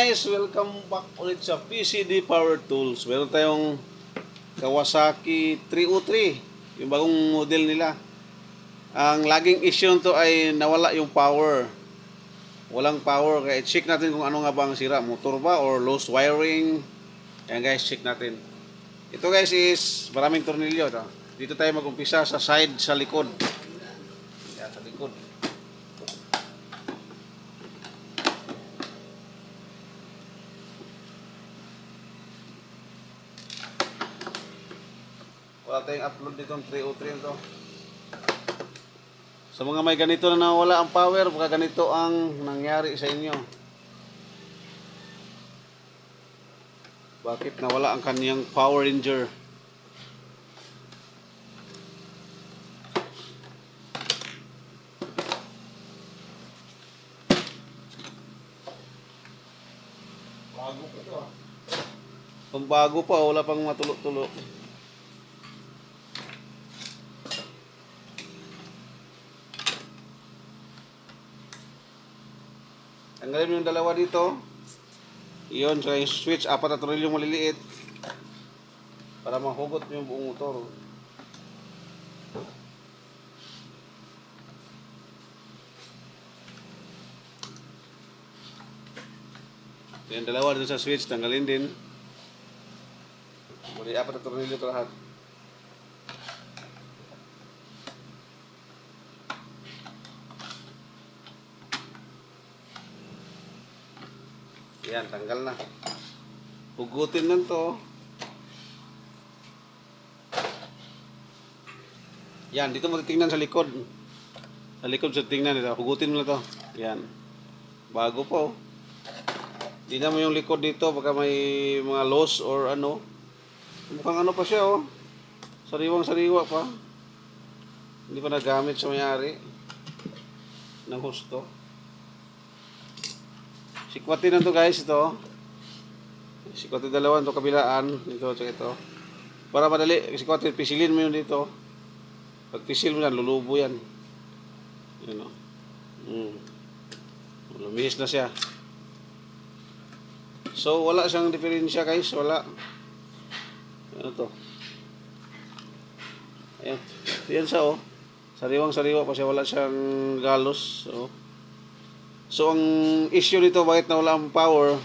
guys, welcome back ulit sa PCD Power Tools. Meron tayong Kawasaki 303, yung bagong model nila. Ang laging issue nito ay nawala yung power. Walang power, kaya check natin kung ano nga ba ang sira, motor ba or loose wiring. Ayan guys, check natin. Ito guys is maraming tornilyo. Ito. Dito tayo mag-umpisa sa side sa likod. Yan, sa likod. Wala tayong upload nitong 303 nito. Sa mga may ganito na nawala ang power, baka ganito ang nangyari sa inyo. Bakit nawala ang kaniyang Power Ranger? Bago pa ito ah. Kung bago pa, wala pang matulog-tulog. Tanggalin mo yung dalawa dito. Iyon, so yung switch, apat na tornilyo maliliit. Para mahugot yung buong motor. Yung dalawa dito sa switch, tanggalin din. Muli apat na tornilyo ito lahat. Yan, tanggal na. Hugutin lang to. Yan, dito mo titingnan sa likod. Sa likod sa tingnan nito. Hugutin mo na to. Yan. Bago po. Tingnan mo yung likod dito. Baka may mga loss or ano. Mukhang ano pa siya oh. Sariwang sariwa pa. Hindi pa nagamit sa may-ari. Ng husto. Sikwatin na to guys ito. Sikwatin dalawa ito kabilaan. Ito at ito. Para madali. Sikwatin. Pisilin mo yun dito. Pag pisil mo yan, lulubo yan. Yan o. Mm. Lumihis na siya. So, wala siyang diferensya guys. Wala. Ano to? Ayan. Ayan siya oh. Sariwang sariwa pa siya. Wala siyang galos. Oh. So, ang issue nito, bakit nawala ang power,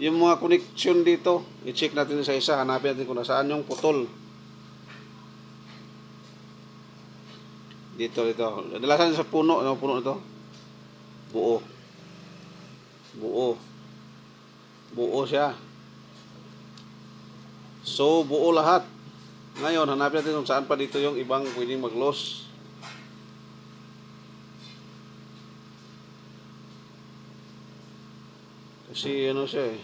yung mga connection dito, i-check natin sa isa, hanapin natin kung nasaan yung putol. Dito, dito. Dalasan sa puno, ano puno ito? Buo. Buo. Buo siya. So, buo lahat. Ngayon, hanapin natin kung saan pa dito yung ibang pwedeng mag-loss. Kasi ano siya eh.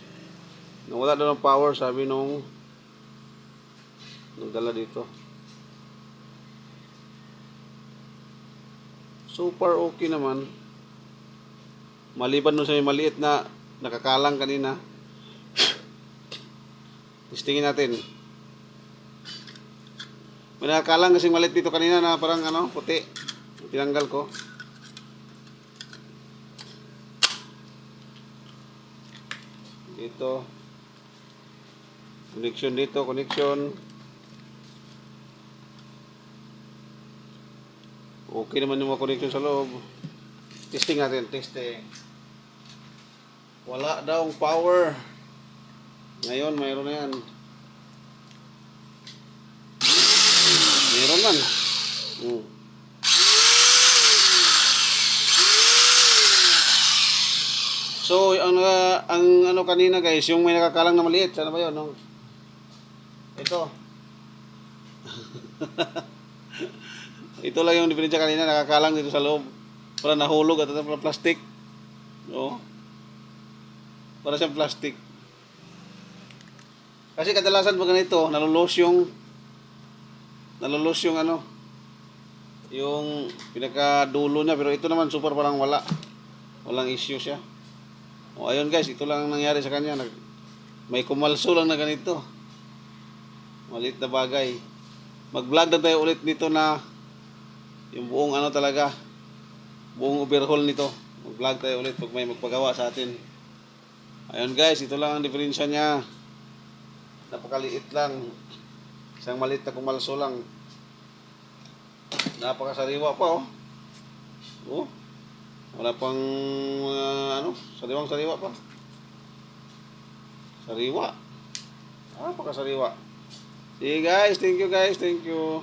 Nawala daw ng power sabi nung nagdala dito. Super okay naman. Maliban nun sa maliit na nakakalang kanina. Testingin natin. May nakakalang kasing maliit dito kanina na parang ano, puti. Tinanggal ko. Dito. Connection dito connection. Okay naman yung mga connection sa loob. Testing natin testing. Wala daw power. Ngayon mayroon na yan. Mayroon man. Hmm. So, ang, uh, ang ano kanina guys, yung may nakakalang na maliit, sana ba yun? No? Ito. Ito lang yung diferensya kanina, nakakalang dito sa loob. Para nahulog at ito plastic. No? Para siyang plastic. Kasi kadalasan pag ganito, nalulos yung nalulos yung ano yung pinakadulo niya pero ito naman super parang wala walang issue siya o ayun guys, ito lang ang nangyari sa kanya. Nag, may kumalso lang na ganito. Malit na bagay. Mag-vlog na tayo ulit nito na yung buong ano talaga. Buong overhaul nito. Mag-vlog tayo ulit pag may magpagawa sa atin. Ayun guys, ito lang ang diferensya niya. Napakaliit lang. Isang maliit na kumalso lang. Napakasariwa pa oh. Oh. Wala pang ano, sariwang sariwa pa. Sariwa. Napakasariwa. Sige guys, thank you guys, thank you.